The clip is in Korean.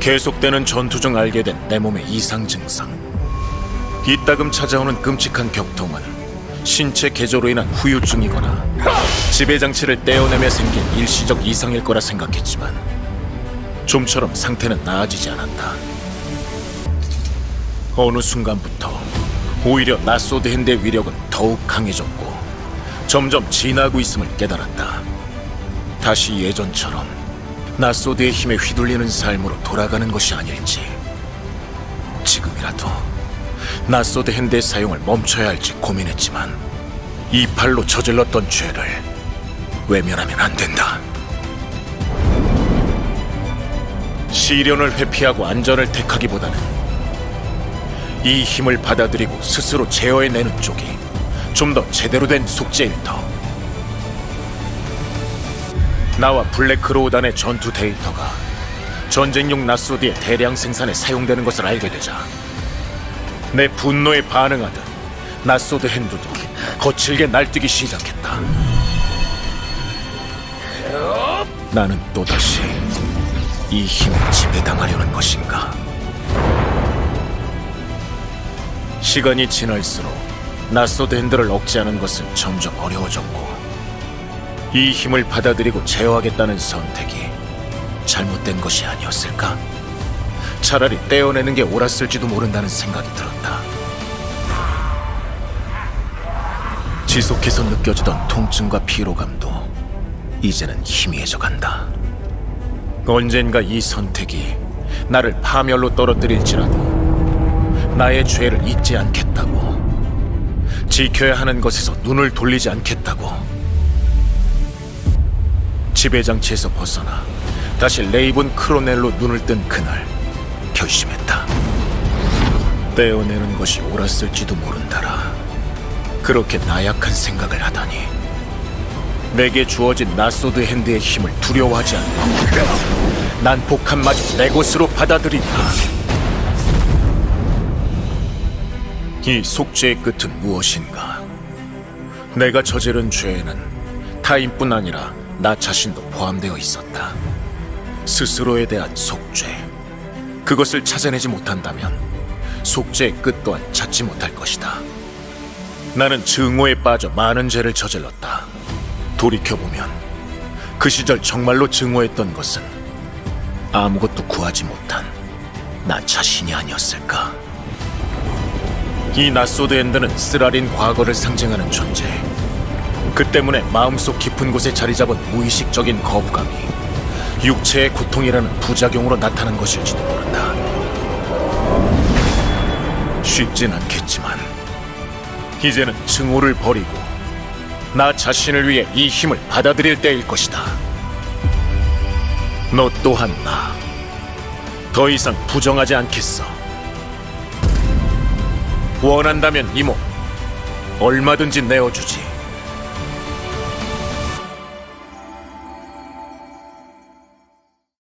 계속되는 전투 중 알게 된 내 몸의 이상 증상. 이따금 찾아오는 끔찍한 격통은 신체 개조로 인한 후유증이거나 지배 장치를 떼어내며 생긴 일시적 이상일 거라 생각했지만 좀처럼 상태는 나아지지 않았다. 어느 순간부터 오히려 나소드 핸드의 위력은 더욱 강해졌고 점점 진하고 있음을 깨달았다. 다시 예전처럼 나소드의 힘에 휘둘리는 삶으로 돌아가는 것이 아닐지 지금이라도 나소드 핸드의 사용을 멈춰야 할지 고민했지만 이 팔로 저질렀던 죄를 외면하면 안 된다. 시련을 회피하고 안전을 택하기보다는 이 힘을 받아들이고 스스로 제어해내는 쪽이 좀 더 제대로 된 숙제일 터. 나와 블랙크로우단의 전투 데이터가 전쟁용 나소드의 대량 생산에 사용되는 것을 알게 되자 내 분노에 반응하듯 나소드 핸드도 거칠게 날뛰기 시작했다. 나는 또다시 이 힘에 지배당하려는 것인가? 시간이 지날수록 나소드 핸들을 억제하는 것은 점점 어려워졌고 이 힘을 받아들이고 제어하겠다는 선택이 잘못된 것이 아니었을까? 차라리 떼어내는 게 옳았을지도 모른다는 생각이 들었다. 지속해서 느껴지던 통증과 피로감도 이제는 희미해져 간다. 언젠가 이 선택이 나를 파멸로 떨어뜨릴지라도 나의 죄를 잊지 않겠다고 지켜야 하는 것에서 눈을 돌리지 않겠다고 지배장치에서 벗어나 다시 레이븐 크로넬로 눈을 뜬 그날 결심했다. 떼어내는 것이 옳았을지도 모른다라. 그렇게 나약한 생각을 하다니. 내게 주어진 나소드 핸드의 힘을 두려워하지 않고 난 복합마저 내 것으로 받아들인다. 이 속죄의 끝은 무엇인가? 내가 저지른 죄에는 타인뿐 아니라 나 자신도 포함되어 있었다. 스스로에 대한 속죄. 그것을 찾아내지 못한다면 속죄의 끝 또한 찾지 못할 것이다. 나는 증오에 빠져 많은 죄를 저질렀다. 돌이켜보면 그 시절 정말로 증오했던 것은 아무것도 구하지 못한 나 자신이 아니었을까? 이 나소드 엔드는 쓰라린 과거를 상징하는 존재. 그 때문에 마음속 깊은 곳에 자리 잡은 무의식적인 거부감이 육체의 고통이라는 부작용으로 나타난 것일지도 모른다. 쉽진 않겠지만 이제는 증오를 버리고 나 자신을 위해 이 힘을 받아들일 때일 것이다. 너 또한 나. 더 이상 부정하지 않겠어. 원한다면 이모 얼마든지 내어주지.